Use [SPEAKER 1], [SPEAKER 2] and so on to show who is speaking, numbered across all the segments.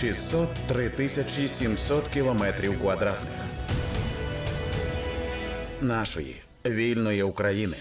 [SPEAKER 1] 603 тисячі 700 кілометрів квадратних нашої вільної України.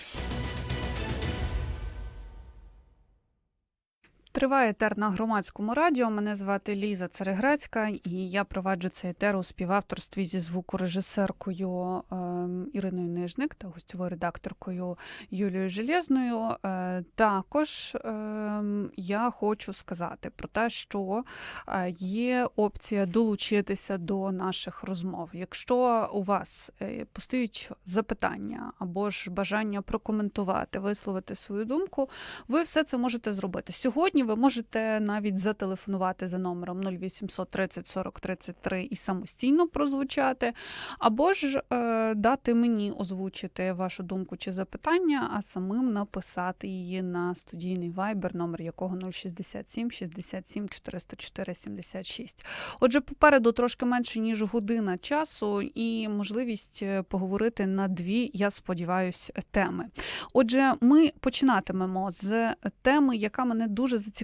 [SPEAKER 2] Триває етер на громадському радіо. Мене звати Ліза Цереграцька, і я проваджу цей етер у співавторстві зі звукорежисеркою ем, Іриною Нижник та гостьовою редакторкою Юлією Железною. Е, також ем, я хочу сказати про те, що е, є опція долучитися до наших розмов. Якщо у вас е, постають запитання або ж бажання прокоментувати, висловити свою думку, ви все це можете зробити. Сьогодні ви можете навіть зателефонувати за номером 0800 30 40 33 і самостійно прозвучати, або ж е, дати мені озвучити вашу думку чи запитання, а самим написати її на студійний вайбер, номер якого 067 67 404 76. Отже, попереду трошки менше ніж година часу і можливість е, поговорити на дві, я сподіваюся, теми. Отже, ми починатимемо з теми, яка мене дуже зацікавила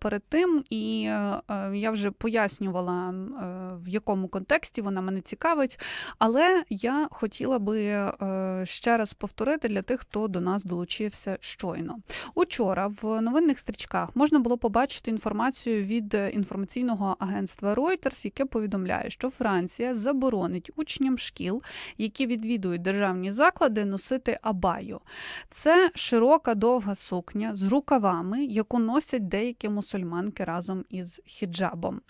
[SPEAKER 2] перед тим, і е, е, я вже пояснювала, е, в якому контексті вона мене цікавить. Але я хотіла би ще раз повторити для тих, хто до нас долучився щойно. Учора в новинних стрічках можна було побачити інформацію від інформаційного агентства Reuters, яке повідомляє, що Франція заборонить учням шкіл, які відвідують державні заклади, носити абаю. Це широка довга сукня з рукавами, яку носять деякі мусульманки разом із хіджабом.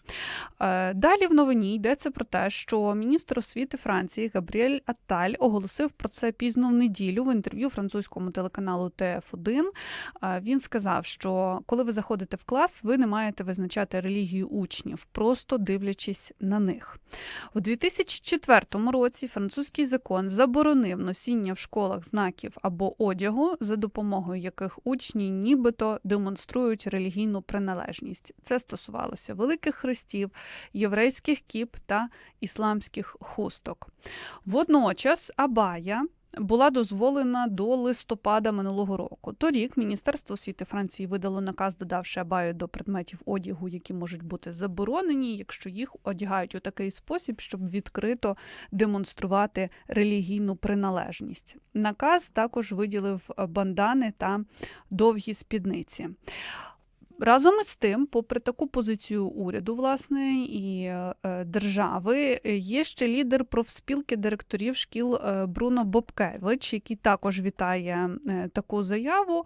[SPEAKER 2] Е, Далі в новині йдеться про те, що міністр освіти Франції Габріель Атталь оголосив про це пізно в неділю в інтерв'ю французькому телеканалу ТФ1. Е, Він сказав, що коли ви заходите в клас, ви не маєте визначати релігію учнів, просто дивлячись на них. У 2004 році французький закон заборонив носіння в школах знаків або одягу, за допомогою яких учні нібито демонструють релігійну приналежність. Це стосувалося великих хрестів, єврейських кіп та ісламських хусток. Водночас Абая. Була дозволена до листопада минулого року. Торік Міністерство освіти Франції видало наказ, додавши абаю до предметів одягу, які можуть бути заборонені, якщо їх одягають у такий спосіб, щоб відкрито демонструвати релігійну приналежність. Наказ також виділив бандани та довгі спідниці. Разом із тим, попри таку позицію уряду, власне, і е, держави, є ще лідер профспілки директорів шкіл е, Бруно Бобкевич, який також вітає е, таку заяву.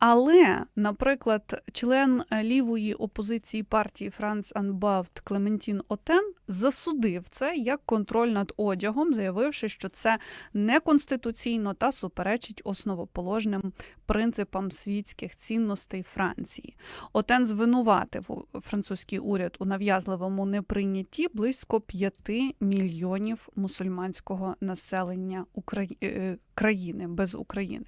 [SPEAKER 2] Але, наприклад, член е, лівої опозиції партії Франц Анбавт Клементін Отен засудив це як контроль над одягом, заявивши, що це неконституційно та суперечить основоположним принципам світських цінностей Франції. Отен звинуватив французький уряд у нав'язливому неприйнятті близько 5 мільйонів мусульманського населення Украї... е, без України.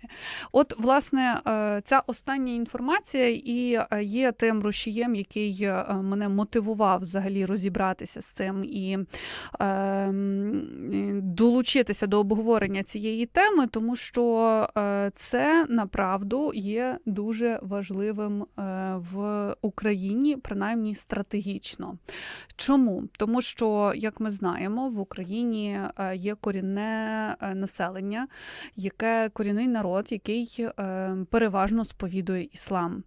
[SPEAKER 2] От, власне, е, остання інформація і е, є тим рушієм, який е, мене мотивував взагалі розібратися з цим і е, долучитися до обговорення цієї теми, тому що е, це направду є дуже важливим в Україні, принаймні стратегічно. Чому? Тому що, як ми знаємо, в Україні є корінне населення, яке корінний народ, який е, переважно сповідує іслам.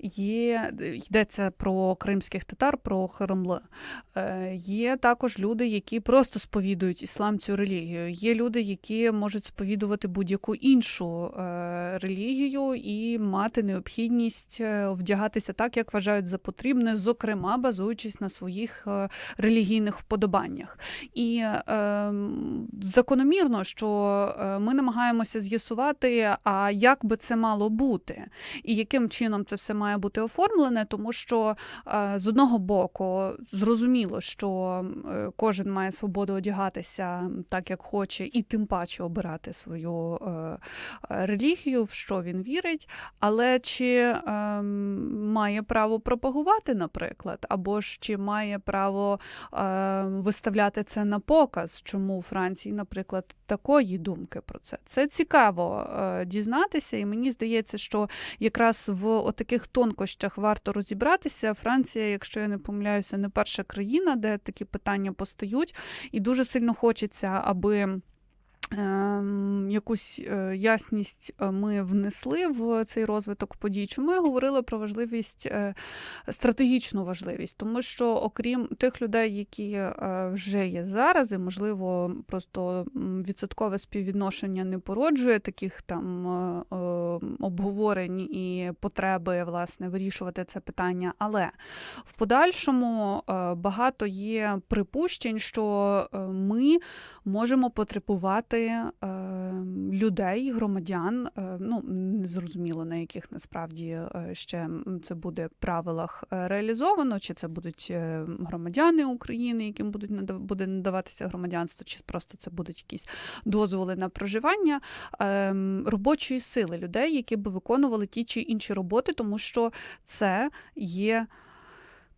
[SPEAKER 2] Є, йдеться про кримських татар, про Харамли. Е, Є також люди, які просто сповідують іслам цю релігію. Є люди, які можуть сповідувати будь-яку іншу е, релігію і мати необхідність е, вдягатися так, як вважають за потрібне, зокрема базуючись на своїх релігійних вподобаннях. І закономірно, що ми намагаємося з'ясувати, а як би це мало бути, і яким чином це все має бути оформлене, тому що е, з одного боку зрозуміло, що е, кожен має свободу одягатися так, як хоче, і тим паче обирати свою е, релігію, в що він вірить, але чи має право пропагувати, наприклад, або ж чи має право виставляти це на показ, чому у Франції, наприклад, такої думки про це. Це цікаво дізнатися, і мені здається, що якраз в таких тонкощах варто розібратися. Франція, якщо я не помиляюся, не перша країна, де такі питання постають, і дуже сильно хочеться, аби. Ем, Якусь е, ясність е, ми внесли в цей розвиток подій. Чому я говорила про важливість, е, стратегічну важливість? Тому що, окрім тих людей, які вже є зараз, і можливо, просто відсоткове співвідношення не породжує таких там е, е, обговорень і потреби власне вирішувати це питання. Але в подальшому багато є припущень, що ми можемо потребувати е, людей, громадян. е, Ну не зрозуміло на яких насправді е, ще це буде в правилах е, реалізовано, чи це будуть громадяни України, яким будуть буде надаватися громадянство, чи просто це будуть якісь дозволи на проживання ем, робочої сили людей, які би виконували ті чи інші роботи, тому що це є.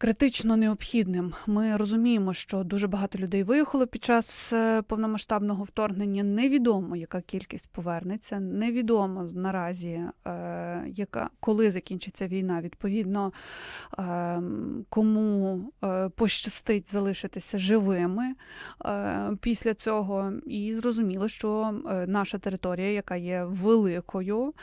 [SPEAKER 2] Критично необхідним. Ми розуміємо, що дуже багато людей виїхало під час е, повномасштабного вторгнення. Невідомо, яка кількість повернеться. Невідомо наразі, е, яка коли закінчиться війна. Відповідно, е, кому е, пощастить залишитися живими після цього. І зрозуміло, що наша територія, яка є великою,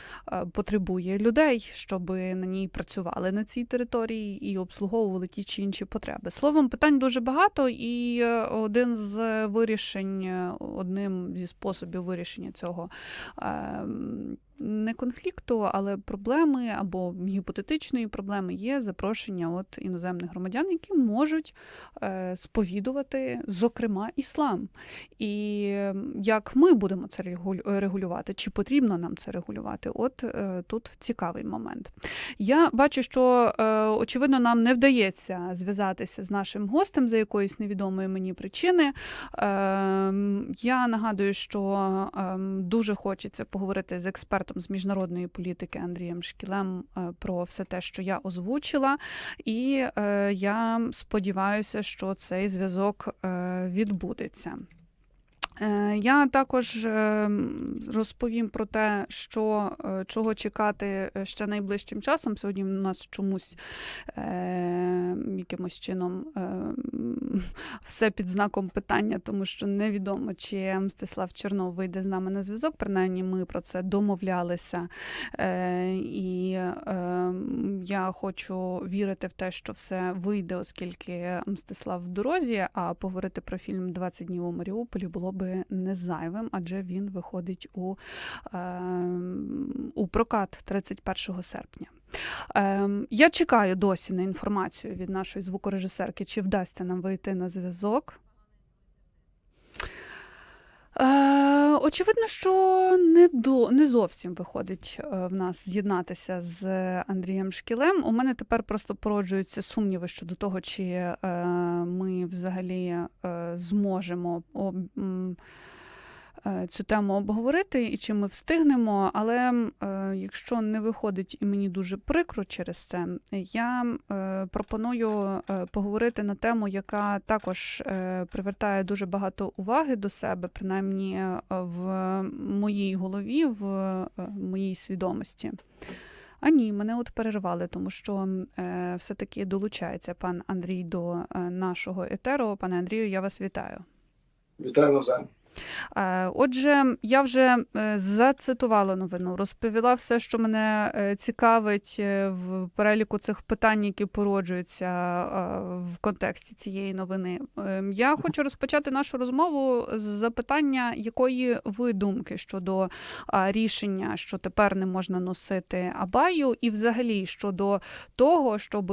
[SPEAKER 2] потребує людей, щоб на ній працювали на цій території і обслуговували ті чи інші потреби. Словом, питань дуже багато, і е, один з вирішень, е, одним зі способів вирішення цього. Не конфлікту, але проблеми або гіпотетичної проблеми є запрошення от іноземних громадян, які можуть е, сповідувати, зокрема, іслам. І як ми будемо це регулювати, чи потрібно нам це регулювати? От е, тут цікавий момент. Я бачу, що е, очевидно нам не вдається зв'язатися з нашим гостем за якоїсь невідомої мені причини. Ем, Я нагадую, що ем, дуже хочеться поговорити з експертом з міжнародної політики Андрієм Шкілем е, про все те, що я озвучила. І е, я сподіваюся, що цей зв'язок е, відбудеться. Е, Я також е, розповім про те, що е, чого чекати ще найближчим часом. Сьогодні у нас чомусь якимось чином все під знаком питання, тому що невідомо, чи Мстислав Чернов вийде з нами на зв'язок. Принаймні, ми про це домовлялися. І я хочу вірити в те, що все вийде, оскільки Мстислав в дорозі, а поговорити про фільм «20 днів у Маріуполі було би не зайвим, адже він виходить у, е, у прокат 31 серпня. Ем, Я чекаю досі на інформацію від нашої звукорежисерки, чи вдасться нам вийти на зв'язок. Е, очевидно, що не, до, не зовсім виходить е, в нас з'єднатися з Андрієм Шкілем. У мене тепер просто породжуються сумніви щодо того, чи е, ми взагалі зможемо цю тему обговорити і чи ми встигнемо. Але е, якщо не виходить і мені дуже прикро через це, я е, пропоную е, поговорити на тему, яка також е, привертає дуже багато уваги до себе, принаймні е, в моїй голові, в е, моїй свідомості. А ні, мене от перервали, тому що е, все-таки долучається пан Андрій до е, нашого етеру. Пане Андрію, я вас вітаю.
[SPEAKER 3] Вітаю навзаєм.
[SPEAKER 2] Е, Отже, я вже е, зацитувала новину, розповіла все, що мене е, цікавить в переліку цих питань, які породжуються в контексті цієї новини. Е, Я хочу розпочати нашу розмову з запитання, якої ви думки щодо рішення, що тепер не можна носити абаю, і взагалі щодо того, щоб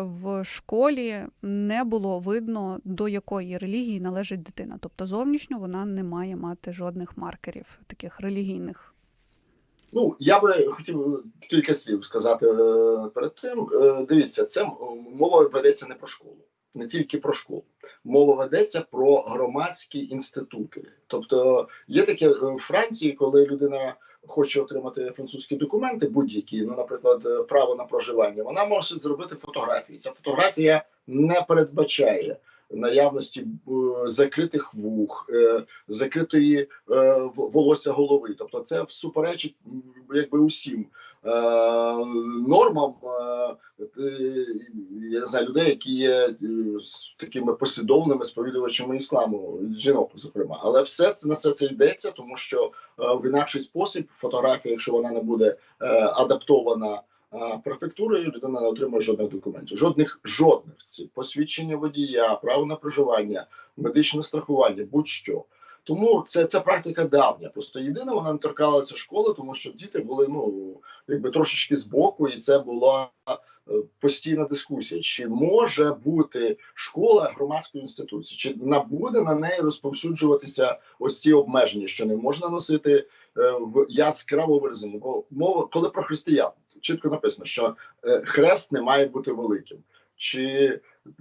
[SPEAKER 2] в школі не було видно, до якої релігії належить дитина. Тобто зовнішньо вона не має мати жодних маркерів таких релігійних.
[SPEAKER 3] Ну я би хотів кілька слів сказати е, перед тим. Е, Дивіться, це мова ведеться не про школу, не тільки про школу. Мова ведеться про громадські інститути. Тобто є таке е, в Франції, коли людина хоче отримати французькі документи, будь-які, ну, наприклад, е, право на проживання, вона може зробити фотографії. Ця фотографія не передбачає наявності е, закритих вух, е, закритої е, волосся голови. Тобто, це всуперечить якби усім нормам. Я не знаю, людей, які є такими послідовними сповідувачами ісламу, жінок, зокрема, але все це на все це йдеться, тому що в інакший спосіб фотографія, якщо вона не буде адаптована префектурою, людина не отримує жодних документів. Жодних жодних ці посвідчення водія, право на проживання, медичне страхування, будь-що. Тому це, це практика давня. Просто єдине, вона не торкалася школи, тому що діти були ну якби трошечки збоку, і це була е, постійна дискусія: чи може бути школа громадської інституції, чи набуде на неї розповсюджуватися ось ці обмеження, що не можна носити е, в яскраво виражені. Бо мова, коли про християн чітко написано, що е, хрест не має бути великим, чи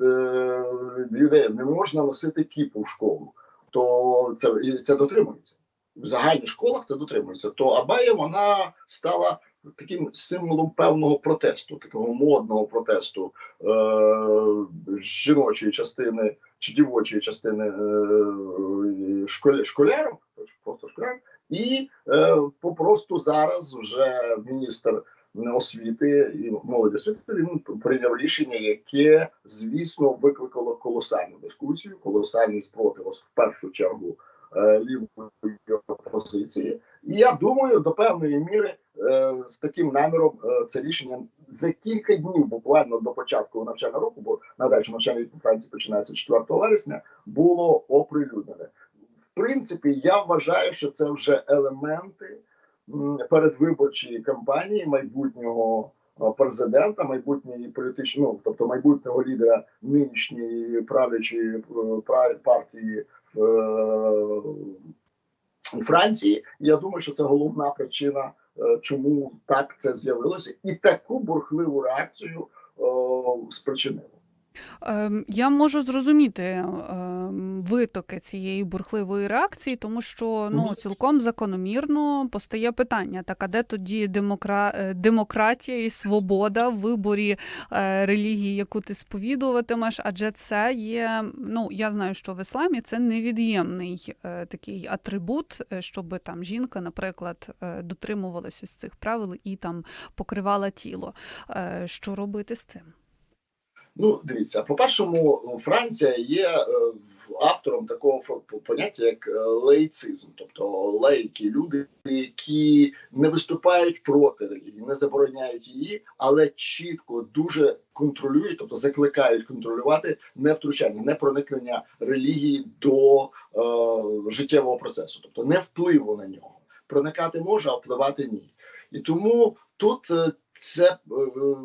[SPEAKER 3] е, юдеям не можна носити кіпу в школу, то це і це дотримується. В загальних школах це дотримується. То Абая вона стала таким символом певного протесту, такого модного протесту е, жіночої частини чи дівочої частини е, школя, школярок, просто школярок, і е, попросту зараз вже міністр освіти і молоді освіти він прийняв рішення, яке звісно викликало колосальну дискусію, колосальний спротив в першу чергу е, лівої опозиції. І я думаю, до певної міри е, з таким наміром е, це рішення за кілька днів, буквально до початку навчального року, бо нагадаю, рік у Франції починається 4 вересня, було оприлюднене. В принципі, я вважаю, що це вже елементи передвиборчої кампанії майбутнього е, президента, майбутньої політичної, ну, тобто майбутнього лідера нинішньої правлячої е, партії е, у Франції. Я думаю, що це головна причина, е, чому так це з'явилося, і таку бурхливу реакцію е, спричинило.
[SPEAKER 2] Ем, Я можу зрозуміти ем, витоки цієї бурхливої реакції, тому що ну цілком закономірно постає питання: так а де тоді демокра... е, демократія і свобода в виборі е, релігії, яку ти сповідуватимеш? Адже це є. Ну я знаю, що в ісламі це невід'ємний е, такий атрибут, щоб там жінка, наприклад, дотримувалась ось цих правил і там покривала тіло. Що робити з цим?
[SPEAKER 3] Ну, дивіться, по-першому, Франція є е, автором такого поняття, як е, лейцизм, тобто лейки, люди, які не виступають проти релігії, не забороняють її, але чітко дуже контролюють, тобто закликають контролювати не втручання, не проникнення релігії до е, життєвого процесу, тобто не впливу на нього. Проникати може, а впливати ні. І тому тут е, це е,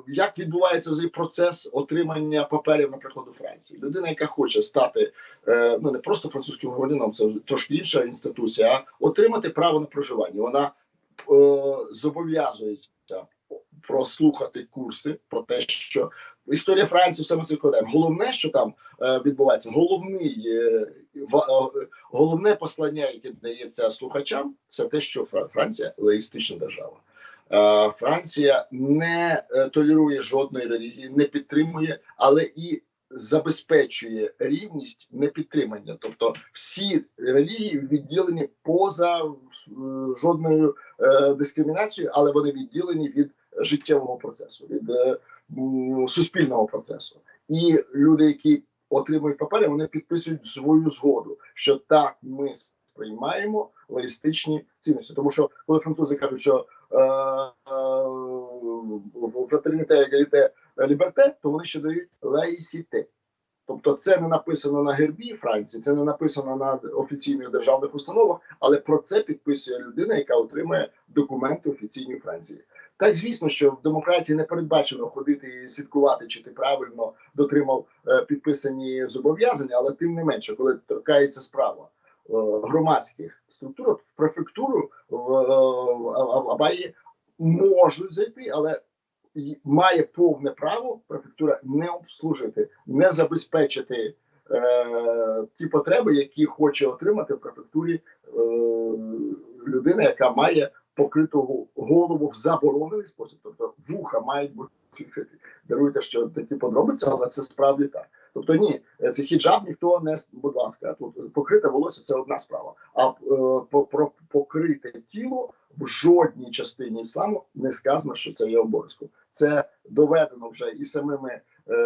[SPEAKER 3] як відбувається взагалі процес отримання паперів, наприклад, у Франції. Людина, яка хоче стати е, ну не просто французьким громадянином, це трошки інша інституція, а отримати право на проживання. Вона зобов'язується прослухати курси про те, що історія Франції все ми це викладаємо. Головне, що там відбувається, головний головне послання, яке дається слухачам, це те, що Фра- Франція леїстична держава. Е, Франція не е, толерує жодної релігії, не підтримує, але і забезпечує рівність непідтримання. Тобто всі релігії відділені поза е, жодною дискримінацією, але вони відділені від життєвого процесу, від суспільного процесу. І люди, які отримують папери, вони підписують свою згоду, що так ми сприймаємо лаїстичні цінності. Тому що коли французи кажуть, що фратерніте, егаліте, ліберте, то вони ще дають лаїсіте. Тобто це не написано на гербі Франції, це не написано на офіційних державних установах, але про це підписує людина, яка отримує документи офіційні Франції. Так, звісно, що в демократії не передбачено ходити і слідкувати, чи ти правильно дотримав е, підписані зобов'язання, але тим не менше, коли торкається справа е, громадських структур, в префектуру в, е, Абаї можуть зайти, але має повне право префектура не обслужити, не забезпечити е, ті потреби, які хоче отримати в префектурі е, людина, яка має покриту голову в заборонений спосіб, тобто вуха мають бути. Даруйте, що такі подробиці, але це справді так. Тобто, ні, е, це хіджаб ніхто не будь ласка. Тут покрите волосся це одна справа. А е, про покрите тіло в жодній частині ісламу не сказано, що це є обов'язком. Це доведено вже і самими е,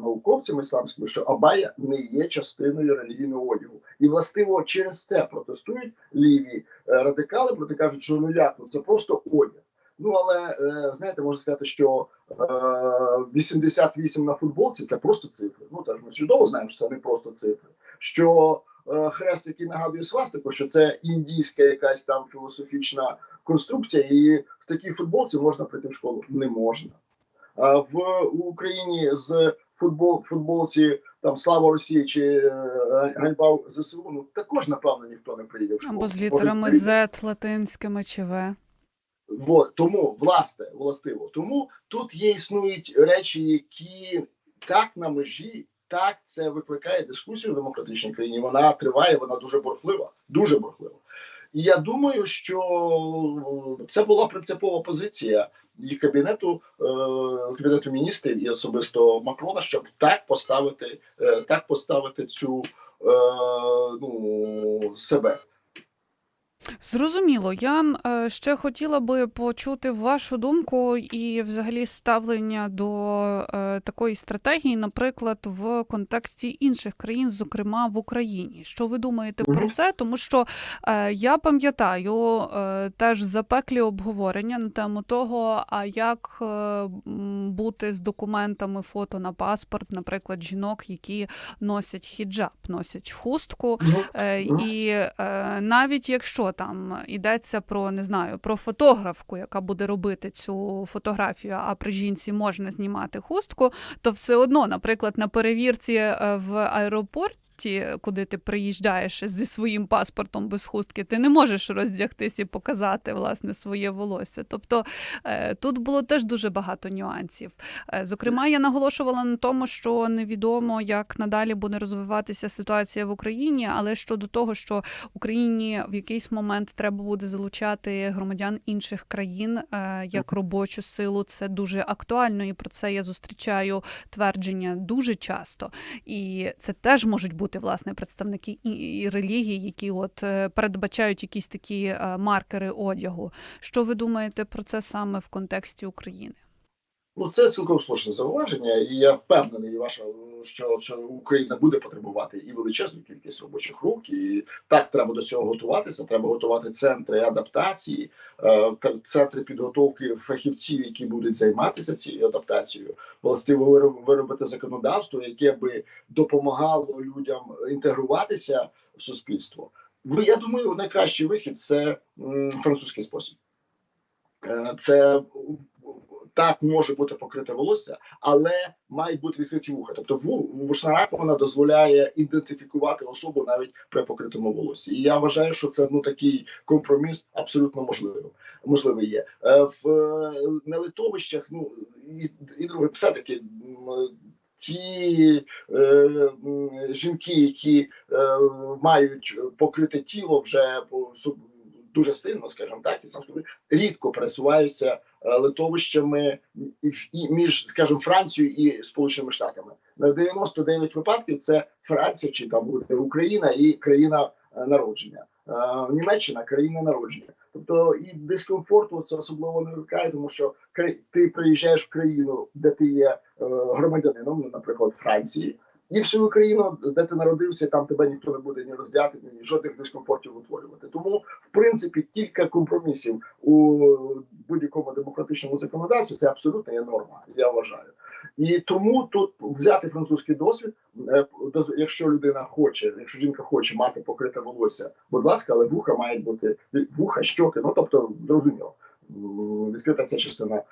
[SPEAKER 3] науковцями ісламськими, що абая не є частиною релігійного одягу, і властиво через це протестують ліві е, радикали, проти кажуть, що ну як ну це просто одяг. Ну але е, знаєте, можна сказати, що е, 88 на футболці це просто цифри. Ну це ж ми чудово знаємо, що це не просто цифри. Що е, хрест, який нагадує свастику, що це індійська якась там філософічна конструкція, і в такій футболці можна прийти в школу. Не можна. В Україні з футбол футболці там слава Росії чи е, ганьба ЗСУ, ну також напевно ніхто не прийде в школу.
[SPEAKER 2] Або з літерами. Z латинськими чи В.
[SPEAKER 3] Во, тому, власне, властиво, тому тут є існують речі, які так на межі, так це викликає дискусію в демократичній країні. Вона триває, вона дуже бурхлива, дуже бурхлива. І я думаю, що це була принципова позиція і кабінету, е, кабінету міністрів і особисто Макрона, щоб так поставити, е, так поставити цю е, ну, себе.
[SPEAKER 2] Зрозуміло. Я е, ще хотіла би почути вашу думку і взагалі ставлення до е, такої стратегії, наприклад, в контексті інших країн, зокрема в Україні. Що ви думаєте про це? Тому що е, я пам'ятаю теж запеклі обговорення на тему того, а як бути з документами фото на паспорт, наприклад, жінок, які носять хіджаб, носять хустку. І навіть якщо там йдеться про не знаю про фотографку, яка буде робити цю фотографію, а при жінці можна знімати хустку, то все одно, наприклад, на перевірці в в аеропорті. Куди ти приїжджаєш зі своїм паспортом без хустки, ти не можеш роздягтись і показати власне своє волосся. Тобто е, тут було теж дуже багато нюансів. Е, Зокрема, я наголошувала на тому, що невідомо, як надалі буде розвиватися ситуація в Україні, але щодо того, що Україні в якийсь момент треба буде залучати громадян інших країн е, як робочу силу, це дуже актуально, і про це я зустрічаю твердження дуже часто. І це теж можуть бути власне представники і, релігій, які от е, передбачають якісь такі е, маркери одягу. Що ви думаєте про це саме в контексті України?
[SPEAKER 3] Ну, це цілком слушне зауваження, і я впевнений, ваша що, що Україна буде потребувати і величезну кількість робочих рук, і так треба до цього готуватися. Треба готувати центри адаптації, е, центри підготовки фахівців, які будуть займатися цією адаптацією, властиво виробити законодавство, яке би допомагало людям інтегруватися в суспільство. Я думаю, найкращий вихід це французький спосіб. Е, Це так може бути покрите волосся, але мають бути відкриті вуха. Тобто ву- вушна раковина дозволяє ідентифікувати особу навіть при покритому волоссі. І я вважаю, що це ну такий компроміс абсолютно можливий. Можливий є Е, в на литовищах. Ну і, і друге, все таки. Ті е, жінки, які е, мають покрите тіло вже дуже сильно, скажімо так, і сам рідко пересуваються литовищами і, між, скажімо, Францією і Сполученими Штатами. На 99 випадків це Франція чи там буде Україна і країна е, народження. Е, Німеччина країна народження. Тобто і дискомфорту це особливо не викликає, тому що ти приїжджаєш в країну, де ти є е, громадянином, ну, наприклад, Франції, і всю країну, де ти народився, там тебе ніхто не буде ні роздяти, ні жодних дискомфортів утворювати. Тому, в принципі, кілька компромісів у будь-якому демократичному законодавстві це абсолютно є норма, я вважаю. І тому тут взяти французький досвід, е, якщо людина хоче, якщо жінка хоче мати покрите волосся, будь ласка, але вуха мають бути вуха, щоки, ну тобто зрозуміло. Відкрита ця частина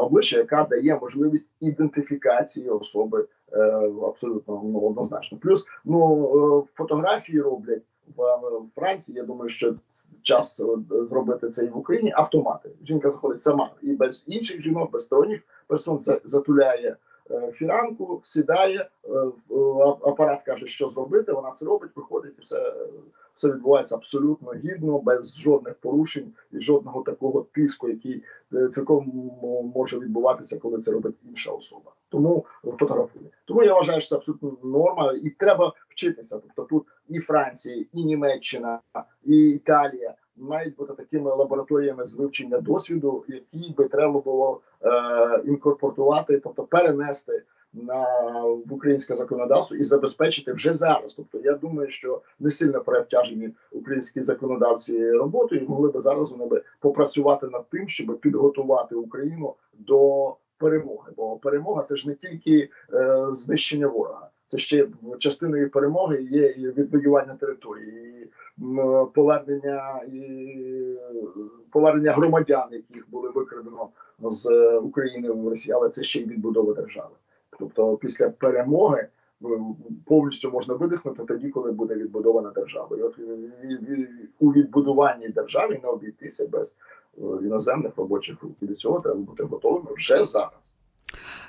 [SPEAKER 3] обличчя, яка дає можливість ідентифікації особи е, абсолютно ну, однозначно. Плюс ну е, фотографії роблять в е, Франції. Я думаю, що час е, зробити це і в Україні. Автомати. Жінка заходить сама і без інших жінок, без сторонніх персон затуляє е, фіранку, сідає, е, апарат каже, що зробити. Вона це робить, виходить, і все, все відбувається абсолютно гідно, без жодних порушень і жодного такого тиску, який е, цілком може відбуватися, коли це робить інша особа. Тому фотографує. Тому я вважаю, що це абсолютно норма, і треба вчитися. Тобто тут і Франція, і Німеччина, і Італія мають бути такими лабораторіями з вивчення досвіду, які би треба було е, інкорпортувати, тобто перенести на в українське законодавство і забезпечити вже зараз. Тобто, я думаю, що не сильно переобтяжені українські законодавці роботою, і могли би зараз вони би попрацювати над тим, щоб підготувати Україну до перемоги. Бо перемога це ж не тільки е, знищення ворога, це ще частиною перемоги є і відвоювання території, і повернення і повернення громадян, яких були викрадено з е, України в Росії, але це ще й відбудова держави. Тобто, після перемоги повністю можна видихнути тоді, коли буде відбудована держава. І от і- у відбудуванні держави не обійтися без е, іноземних робочих рук. І до цього треба бути готовими вже зараз.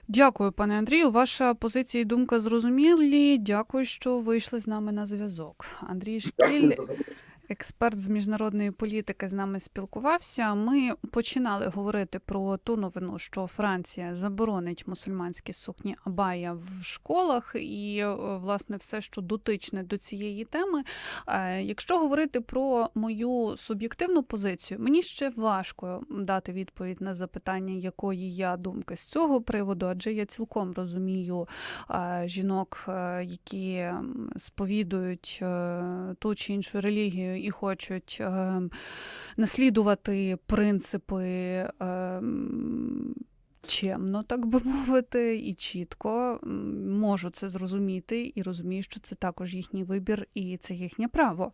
[SPEAKER 2] Дякую, пане Андрію. Ваша позиція і думка зрозумілі. Дякую, що вийшли з нами на зв'язок. Андрій Шкіль,
[SPEAKER 3] Дякую за запитання.
[SPEAKER 2] Експерт з міжнародної політики, з нами спілкувався. Ми починали говорити про ту новину, що Франція заборонить мусульманські сукні Абая в школах, і е, власне все, що дотичне до цієї теми. Е, Якщо говорити про мою суб'єктивну позицію, мені ще важко дати відповідь на запитання, якої я думки з цього приводу, адже я цілком розумію е, жінок, які сповідують ту чи іншу релігію і хочуть е, наслідувати принципи. Чемно, так би мовити, і чітко можу це зрозуміти і розумію, що це також їхній вибір і це їхнє право.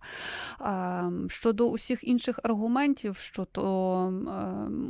[SPEAKER 2] Щодо усіх інших аргументів, щодо е,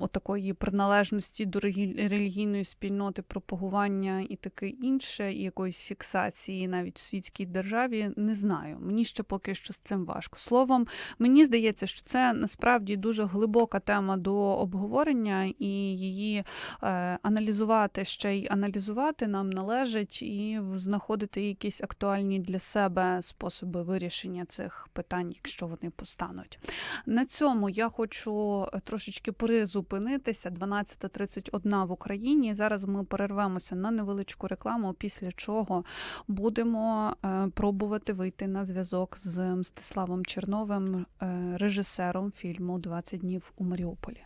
[SPEAKER 2] отакої приналежності до релігійної спільноти, пропагування і таке інше, і якоїсь фіксації навіть в світській державі, не знаю. Мені ще поки що з цим важко. Словом, мені здається, що це насправді дуже глибока тема до обговорення, і її е, аналізувати ще й аналізувати нам належить і знаходити якісь актуальні для себе способи вирішення цих питань, якщо вони постануть. На цьому я хочу е, трошечки призупинитися. 12.31 в Україні. Зараз ми перервемося на невеличку рекламу, після чого будемо е, пробувати вийти на зв'язок з Мстиславом Черновим, е, режисером фільму «20 днів у Маріуполі.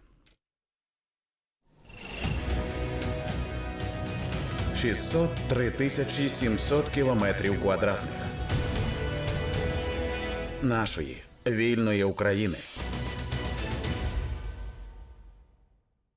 [SPEAKER 1] 603 тисячі 700 кілометрів квадратних нашої вільної України.